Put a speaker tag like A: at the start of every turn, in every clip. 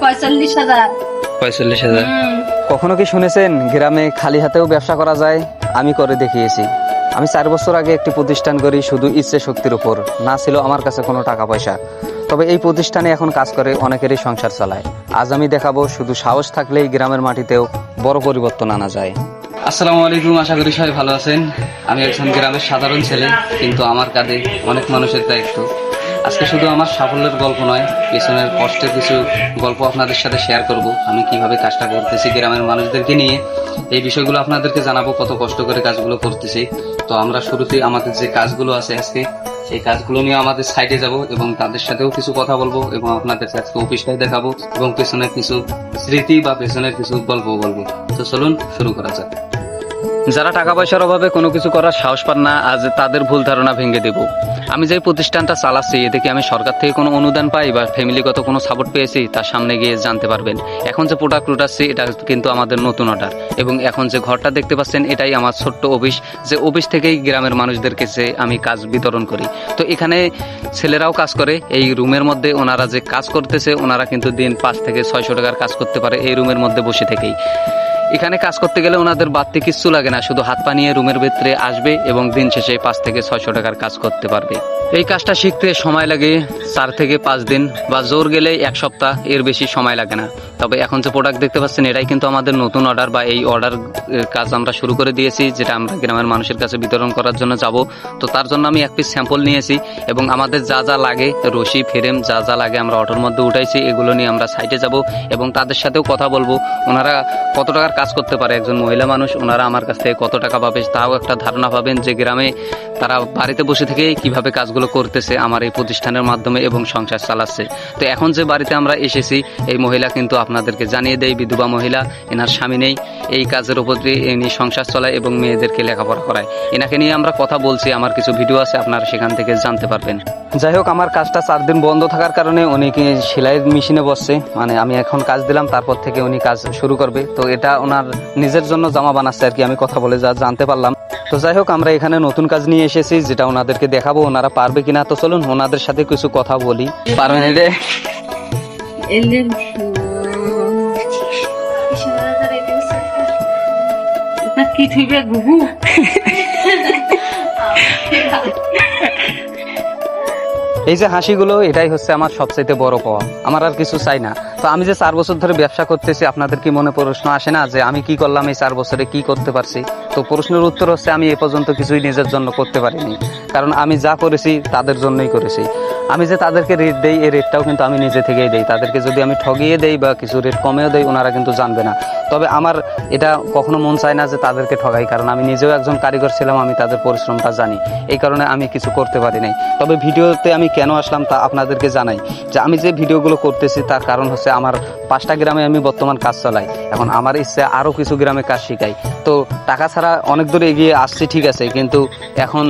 A: পঁয়তাল্লিশ হাজার।
B: পঁয়তাল্লিশ হাজার? কখনো কি শুনেছেন গ্রামে খালি হাতেও ব্যবসা করা যায়? আমি করে দেখিয়েছি। আমি চার বছর আগে একটি প্রতিষ্ঠান করি শুধু ইচ্ছে শক্তির উপর। না ছিল আমার কাছে কোনো টাকা পয়সা। তবে এই প্রতিষ্ঠানে এখন কাজ করে অনেকেরই সংসার চালায়। আজ আমি দেখাবো শুধু সাহস থাকলেই গ্রামের মাটিতেও বড় পরিবর্তন আনা যায়। আসসালামু আলাইকুম, আশা করি সবাই ভালো আছেন। আমি একজন গ্রামের সাধারণ ছেলে, কিন্তু আমার কাঁধে অনেক মানুষের দায়িত্ব। আজকে শুধু আমার সাফল্যের গল্প নয়, পেছনের কষ্টের কিছু গল্প আপনাদের সাথে শেয়ার করব। আমি কীভাবে কাজটা করতেছি গ্রামের মানুষদেরকে নিয়ে, এই বিষয়গুলো আপনাদেরকে জানাব, কত কষ্ট করে কাজগুলো করতেছি। তো আমরা শুরুতেই আমাদের যে কাজগুলো আছে আজকে, সেই কাজগুলো নিয়ে আমাদের সাইডে যাব এবং তাদের সাথেও কিছু কথা বলব এবং আপনাদের আজকে অফিসটাই দেখাবো এবং পেছনের কিছু স্মৃতি বা পেছনের কিছু গল্প বলব। তো চলুন, শুরু করা যাক। যারা টাকা পয়সার অভাবে কোনো কিছু করার সাহস পান না, আজ তাদের ভুল ধারণা ভেঙে দেব। আমি যে প্রতিষ্ঠানটা চালাচ্ছি এতে কি আমি সরকার থেকে কোনো অনুদান পাই বা ফ্যামিলিগত কোনো সাপোর্ট পেয়েছি তার সামনে গিয়ে জানতে পারবেন। এখন যে প্রোডাক্ট উঠাচ্ছি এটা কিন্তু আমাদের নতুন অর্ডার এবং এখন যে ঘরটা দেখতে পাচ্ছেন, এটাই আমার ছোট্ট অফিস, যে অফিস থেকেই গ্রামের মানুষদের কাছে আমি কাজ বিতরণ করি। তো এখানে ছেলেরাও কাজ করে, এই রুমের মধ্যে ওনারা যে কাজ করতেছে, ওনারা কিন্তু দিন পাঁচ থেকে ছয়শো টাকার কাজ করতে পারে, এই রুমের মধ্যে বসে থেকেই। এখানে কাজ করতে গেলে ওনাদের বাড়তি কিচ্ছু লাগে না, শুধু হাত পানিয়ে রুমের ভেতরে আসবে এবং দিন শেষে পাঁচ থেকে ছয়শো টাকার কাজ করতে পারবে। এই কাজটা শিখতে সময় লাগে চার থেকে পাঁচ দিন বা জোর গেলে এক সপ্তাহ এর বেশি সময় লাগে না। তবে এখন যে প্রোডাক্ট দেখতে পাচ্ছেন, এটাই কিন্তু আমাদের নতুন অর্ডার বা এই অর্ডার কাজ আমরা শুরু করে দিয়েছি, যেটা আমরা গ্রামের মানুষের কাছে বিতরণ করার জন্য যাব। তো তার জন্য আমি এক পিস স্যাম্পল নিয়েছি এবং আমাদের যা যা লাগে, রশি, ফ্রেম, যা যা লাগে আমরা অটোর মধ্যে উঠাইছি, এগুলো নিয়ে আমরা সাইটে যাব এবং তাদের সাথেও কথা বলব। ওনারা কত টাকার কাজ করতে পারে? একজন মহিলা মানুষ, ওনারা আমার কাছ থেকে কত টাকা পাবে? তাও একটা ধারণা পাবেন যে গ্রামে তারা বাড়িতে বসে থেকে কীভাবে কাজগুলো করতেছে, আমার এই প্রতিষ্ঠানের মাধ্যমে এবং সংসার চালাচ্ছে। তো এখন যে বাড়িতে আমরা এসেছি, এই মহিলা কিন্তু আপনাদেরকে জানিয়ে দেয় বিধবা মহিলা, এনার স্বামী নেই, এই কাজের উপর ইনি সংসার চলায় এবং মেয়েদেরকে লেখাপড়া করায়। এনাকে নিয়ে আমরা কথা বলছি, আমার কিছু ভিডিও আছে, আপনারা সেখান থেকে জানতে পারবেন। যাই হোক, আমার কাজটা চার দিন বন্ধ থাকার কারণে উনি কি সেলাই মেশিনে বসছে মানে আমি এখন কাজ দিলাম, তারপর থেকে উনি কাজ শুরু করবে। তো এটা ওনার নিজের জন্য জামা বানাচ্ছে আর কি, আমি কথা বলে যা জানতে পারলাম। তো যাই হোক, আমরা এখানে নতুন কাজ নিয়ে এসেছি, যেটা ওনাদেরকে দেখাবো, ওনারা পারবে কিনা। তো চলুন, ওনাদের সাথে কিছু কথা বলি। পারবেন রে
A: কি থইবে গুগু?
B: এই যে হাসিগুলো, এটাই হচ্ছে আমার সবচাইতে বড় পাওয়া। আমার আর কিছু চাই না। তো আমি যে চার বছর ধরে ব্যবসা করতেছি, আপনাদের কি মনে প্রশ্ন আসে না যে আমি কি করলাম এই চার বছরে, কি করতে পারছি? তো প্রশ্নের উত্তর হচ্ছে আমি এ পর্যন্ত কিছুই নিজের জন্য করতে পারিনি। কারণ আমি যা করেছি, তাদের জন্যই করেছি। আমি যে তাদেরকে রেট দেই, এই রেটটাও কিন্তু আমি নিজে থেকেই দেই। তাদেরকে যদি আমি ঠগিয়ে দেই বা কিছু রেট কমেও দেই, ওনারা কিন্তু জানবে না। তবে আমার এটা কখনো মন চায় না যে তাদেরকে ঠগাই, কারণ আমি নিজেও একজন কারিগর ছিলাম, আমি তাদের পরিশ্রমটা জানি। এই কারণে আমি কিছু করতে পারি নাই। তবে ভিডিওতে আমি কেন আসলাম তা আপনাদেরকে জানাই। যে আমি যে ভিডিওগুলো করতেছি তার কারণ হচ্ছে আমার পাঁচটা গ্রামে আমি বর্তমান কাজ চালাই। এখন আমার ইচ্ছে আরও কিছু গ্রামে কাজ শিখাই। তো টাকা ছাড়া অনেক দূর এগিয়ে আসছি, ঠিক আছে, কিন্তু এখন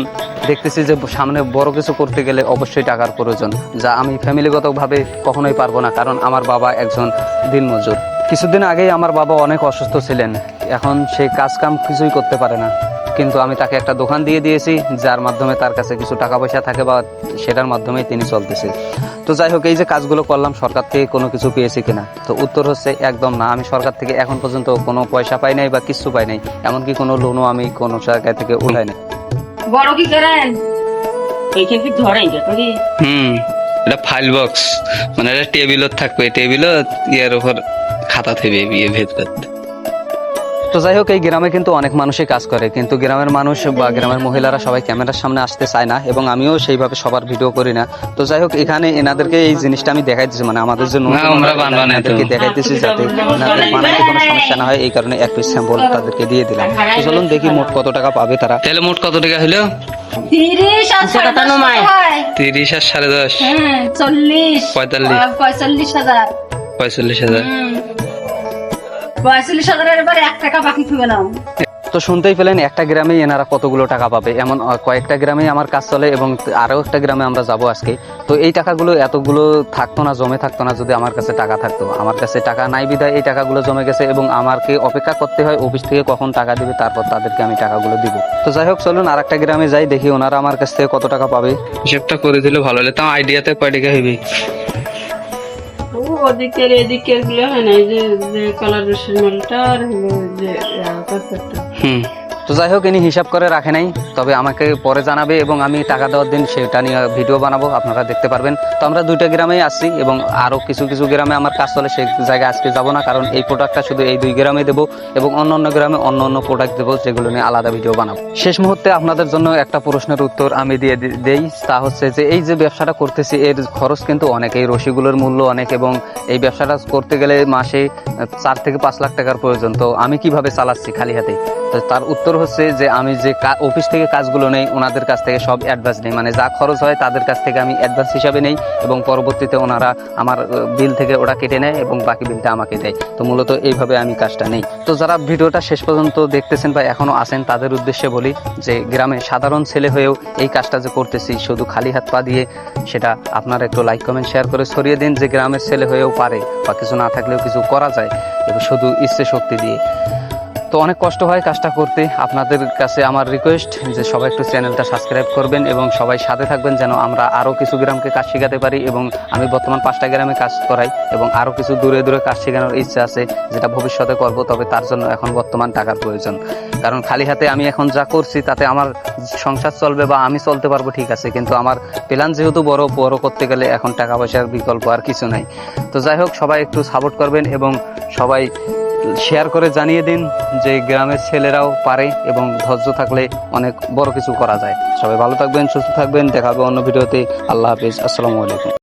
B: দেখতেছি যে সামনে বড় কিছু করতে গেলে অবশ্যই টাকার প্রয়োজন, যা আমি ফ্যামিলিগতভাবে কখনোই পারব না, কারণ আমার বাবা একজন দিনমজুর। কিছুদিন আগেই আমার বাবা অনেক অসুস্থ ছিলেন, এখন সে কাজ কাম কিছুই করতে পারে না। কিন্তু আমি তাকে একটা দোকান দিয়ে দিয়েছি যার মাধ্যমে তার কাছে কিছু টাকা পয়সা থাকে বা সেটার মাধ্যমেই তিনি চলতেছে। তো যাই হোক এই যে কাজগুলো করলাম সরকার থেকে কোনো কিছু পেয়েছি কিনা? তো উত্তর হচ্ছে একদম না। আমি সরকার থেকে এখন পর্যন্ত কোনো পয়সা পাই নাই বা কিছু পাই নাই। এমনকি কোনো লোনও আমি কোনো জায়গা থেকে উঠাই নাই।
A: বড় কি করেন?
C: এইখানে কি ধরে কি
B: হুম এটা ফাইল বক্স মানে এটা টেবিলত থাকবে। টেবিলত ইয়ার উপর খাতা থাকবে বিয়ে ভেতর তো যাই হোক এই গ্রামে কিন্তু অনেক মানুষই কাজ করে কিন্তু গ্রামের মানুষ বা গ্রামের মহিলারা সবাই ক্যামেরার সামনে আসতে চায় না এবং আমিও সেইভাবে সবার ভিডিও করি না তো যাই হোক এখানে এনাদেরকে এই জিনিসটা আমি দেখাইতেছি মানে আমাদের যে নতুন
D: আমরা
B: ওনারা
D: বানাই তো।
B: এনাদেরকে দেখাইতেছি যাতে এনাদের বানাইতে কোনো সমস্যা না হয় এই কারণে এক পিস স্যাম্পল তাদেরকে দিয়ে দিলাম তো চলুন দেখি মোট কত টাকা পাবে তারা
D: তাহলে মোট কত টাকা হলো
A: তিরিশ আর সাড়ে দশ। হয়।
D: পঁয়তাল্লিশ।
A: পঁয়তাল্লিশ হাজার
D: পঁয়তাল্লিশ হাজার।
A: পঁয়তাল্লিশ হাজারের এবার এক টাকা বাকি থুবে নাও।
B: তো শুনতেই পেলেন একটা গ্রামে এনারা কতগুলো টাকা পাবে। এমন কয়েকটা গ্রামে আমার কাজ চলে এবং আরও একটা গ্রামে আমরা যাব আজকে। তো এই টাকাগুলো এতগুলো থাকতো না জমে থাকতো না যদি আমার কাছে টাকা থাকতো। আমার কাছে টাকা নাই বিদায় এই টাকাগুলো জমে গেছে এবং আমাকে অপেক্ষা করতে হয় অফিস থেকে কখন টাকা দিবে তারপর তাদেরকে আমি টাকাগুলো দিব। তো যাই হোক চলুন আর একটা গ্রামে যাই দেখি ওনারা আমার কাছ থেকে কত টাকা পাবে।
D: হিসেবটা করে দিলে ভালো হলে তাও আইডিয়াতে কয় টাকা হইবে?
C: ওদিকের এদিকেরগুলো হয় না এই যে কালার রসের মালটা আর হলো যে আহ,
D: হুম।
B: তো যাই হোক, ইনি হিসাব করে রাখে নাই। তবে আমাকে পরে জানাবে এবং আমি টাকা দেওয়ার দিন সেটা নিয়ে ভিডিও বানাবো, আপনারা দেখতে পারবেন। তো আমরা দুইটা গ্রামেই আসছি এবং আরও কিছু কিছু গ্রামে আমার কাজ চলে, সেই জায়গায় আজকে যাব না, কারণ এই প্রোডাক্টটা শুধু এই দুই গ্রামে দেবো এবং অন্য অন্য গ্রামে অন্য অন্য প্রোডাক্ট দেবো, যেগুলো নিয়ে আলাদা ভিডিও বানাবো। শেষ মুহূর্তে আপনাদের জন্য একটা প্রশ্নের উত্তর আমি দিয়ে দেই, তা হচ্ছে যে এই যে ব্যবসাটা করতেছি, এর খরচ কিন্তু অনেক এই রশিগুলোর মূল্য অনেক এবং এই ব্যবসাটা করতে গেলে মাসে চার থেকে পাঁচ লাখ টাকার প্রয়োজন। তো আমি কীভাবে চালাচ্ছি খালি হাতে তো তার উত্তর হচ্ছে যে আমি যে অফিস থেকে কাজগুলো নেই, ওনাদের কাছ থেকে সব অ্যাডভান্স নেই। মানে যা খরচ হয় তাদের কাছ থেকে আমি অ্যাডভান্স হিসাবে নেই এবং পরবর্তীতে ওনারা আমার বিল থেকে ওটা কেটে নেয় এবং বাকি বিলটা আমাকে দেয়। তো মূলত এইভাবে আমি কাজটা নেই। তো যারা ভিডিওটা শেষ পর্যন্ত দেখতেছেন বা এখনও আছেন, তাদের উদ্দেশ্যে বলি যে গ্রামে সাধারণ ছেলে হয়েও এই কাজটা যে করতেছি, শুধু খালি হাত পা দিয়ে সেটা আপনারা একটু লাইক কমেন্ট শেয়ার করে ছড়িয়ে দিন যে গ্রামের ছেলে হয়েও পারে বা কিছু না থাকলেও কিছু করা যায়। এবং শুধু ইচ্ছে শক্তি দিয়ে। তো অনেক কষ্ট হয় কাজটা করতে। আপনাদের কাছে আমার রিকোয়েস্ট যে সবাই একটু চ্যানেলটা সাবস্ক্রাইব করবেন এবং সবাই সাথে থাকবেন যেন আমরা আরও কিছু গ্রামকে কাজ শেখাতে পারি এবং আমি বর্তমান পাঁচটা গ্রামে কাজ করাই এবং আরও কিছু দূরে দূরে কাজ শেখানোর ইচ্ছা আছে যেটা ভবিষ্যতে করব, তবে তার জন্য এখন বর্তমান টাকার প্রয়োজন। কারণ খালি হাতে আমি এখন যা করছি তাতে আমার সংসার চলবে বা আমি চলতে পারব ঠিক আছে, কিন্তু আমার প্ল্যান যেহেতু বড় বড় করতে গেলে এখন টাকা পয়সার বিকল্প আর কিছু নাই। তো যাই হোক, সবাই একটু সাপোর্ট করবেন এবং সবাই শেয়ার করে জানিয়ে দিন যে গ্রামের ছেলেরাও পারে এবং ধৈর্য থাকলে অনেক বড় কিছু করা যায়। সবাই ভালো থাকবেন, সুস্থ থাকবেন, দেখা হবে অন্য ভিডিওতে। আল্লাহ হাফিজ, আসসালামু আলাইকুম।